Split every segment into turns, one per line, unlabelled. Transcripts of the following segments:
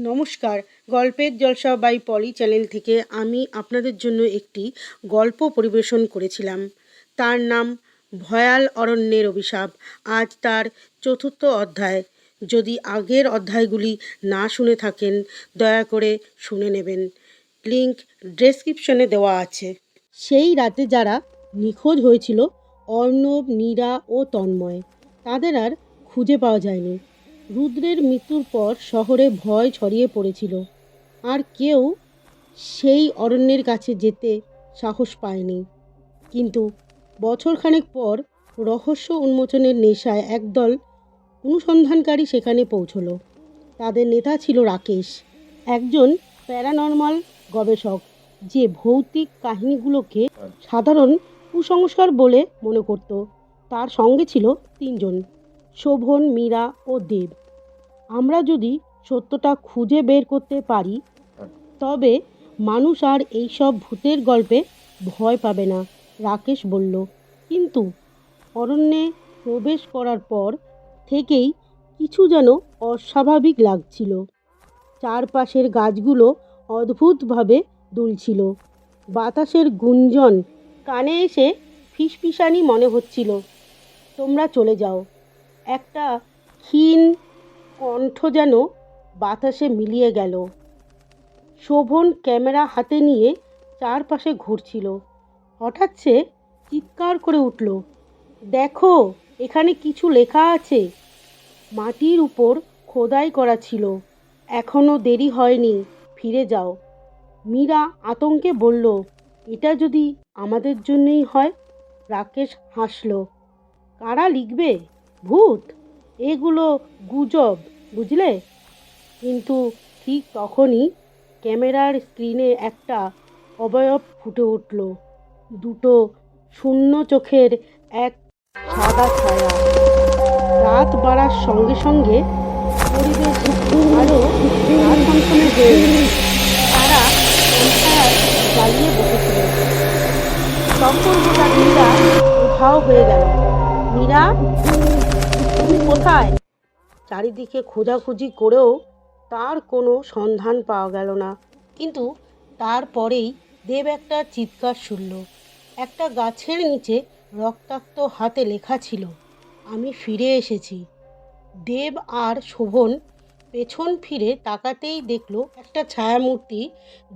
নমস্কার। গল্পের জলসা by poly channel থেকে আমি আপনাদের জন্য একটি গল্প পরিবেশন করেছিলাম। তার নাম ভয়াল অরণ্যের অভিশাপ। আজ তার চতুর্থ অধ্যায়। যদি আগের অধ্যায়গুলি না শুনে থাকেন, দয়া করে শুনে নেবেন। লিংক ডেসক্রিপশনে দেওয়া আছে। সেই রাতে যারা নিখোঁজ হয়েছিল, অর্ণব, নীরা ও তন্ময়, তাদের আর খুঁজে পাওয়া যায়নি। রুদ্রের মৃত্যুর পর শহরে ভয় ছড়িয়ে পড়েছিল। আর কেউ সেই অরণ্যের কাছে যেতে সাহস পায়নি। কিন্তু বছরখানেক পর রহস্য উন্মোচনের নেশায় একদল অনুসন্ধানকারী সেখানে পৌঁছলো। তাদের নেতা ছিল রাকেশ, একজন প্যারানর্মাল গবেষক, যে ভৌতিক কাহিনীগুলোকে সাধারণ কুসংস্কার বলে মনে করত। তার সঙ্গে ছিল তিনজন। শোভন, মীরা ও দেব। আমরা যদি সত্যটা খুঁজে বের করতে পারি, তবে মানুষ আর এইসব ভূতের গল্পে ভয় পাবে না, রাকেশ বলল। কিন্তু অরণ্যে প্রবেশ করার পর থেকেই কিছু যেন অস্বাভাবিক লাগছিল। চারপাশের গাছগুলো অদ্ভুতভাবে দুলছিল। বাতাসের গুঞ্জন কানে এসে ফিসফিসানি মনে হচ্ছিল। তোমরা চলে যাও। একটা ক্ষীণ কণ্ঠ যেন বাতাসে মিলিয়ে গেল। শোভন ক্যামেরা হাতে নিয়ে চারপাশে ঘুরছিল। হঠাৎ সে চিৎকার করে উঠল, দেখো, এখানে কিছু লেখা আছে। মাটির উপর খোদাই করা ছিল। এখনও দেরি হয়নি, ফিরে যাও। মীরা আতঙ্কে বলল, এটা যদি আমাদের জন্যই হয়? রাকেশ হাসল, কারা লিখবে? ভূত? এগুলো গুজব, বুঝলে? কিন্তু ঠিক তখনই ক্যামেরার স্ক্রিনে একটা অবয়ব ফুটে উঠল। দুটো শূন্য চোখের এক সাদা ছায়া। রাত বাড়ার সঙ্গে সঙ্গে পরিবেশ তারা জ্বালিয়ে বসেছিল। তখন হঠাৎ মীরা উধাও হয়ে গেল। মীরা? তুমি কোথায়? চারিদিকে খোঁজাখুঁজি করেও তার কোনো সন্ধান পাওয়া গেল না। কিন্তু তারপরেই দেব একটা চিৎকার শুনল। একটা গাছের নিচে রক্তাক্ত হাতে লেখা ছিল, আমি ফিরে এসেছি। দেব আর শোভন পেছন ফিরে তাকাতেই দেখল একটা ছায়ামূর্তি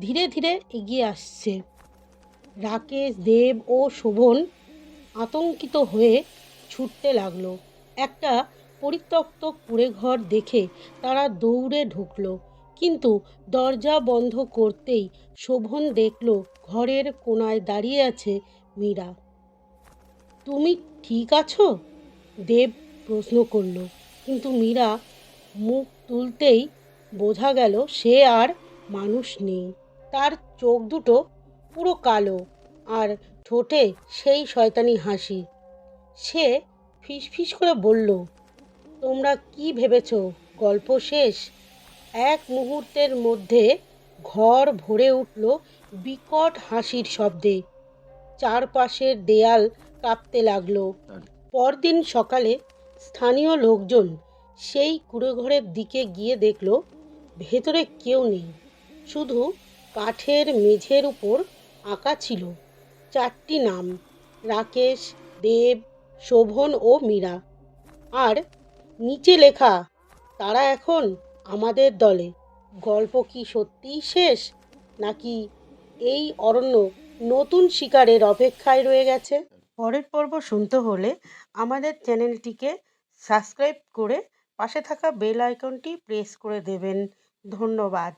ধীরে ধীরে এগিয়ে আসছে। রাকেশ, দেব ও শোভন আতঙ্কিত হয়ে ছুটতে লাগল। একটা পরিত্যক্ত কুড়েঘর দেখে তারা দৌড়ে ঢুকলো। কিন্তু দরজা বন্ধ করতেই শোভন দেখল ঘরের কোণায় দাঁড়িয়ে আছে মীরা। তুমি ঠিক আছো? দেব প্রশ্ন করল। কিন্তু মীরা মুখ তুলতেই বোঝা গেল সে আর মানুষ নেই। তার চোখ দুটো পুরো কালো আর ঠোঁটে সেই শয়তানি হাসি। সে ফিসফিস করে বলল, তোমরা কি ভেবেছ? গল্প শেষ? এক মুহূর্তের মধ্যে ঘর ভরে উঠল বিকট হাসির শব্দে। চারপাশের দেয়াল কাঁপতে লাগল। পরদিন সকালে স্থানীয় লোকজন সেই কুড়েঘরের দিকে গিয়ে দেখল, ভেতরে কেউ নেই। শুধু কাঠের মেঝের উপর আঁকা ছিল চারটি নাম, রাকেশ, দেব শোভন ও মীরা। আর নিচে লেখা, তারা এখন আমাদের দলে। গল্প কি সত্যিই শেষ, নাকি এই অরণ্য নতুন শিকারের অপেক্ষায় রয়ে গেছে? পরের পর্ব শুনতে হলে আমাদের চ্যানেলটিকে সাবস্ক্রাইব করে পাশে থাকা বেল আইকনটি প্রেস করে দেবেন। ধন্যবাদ।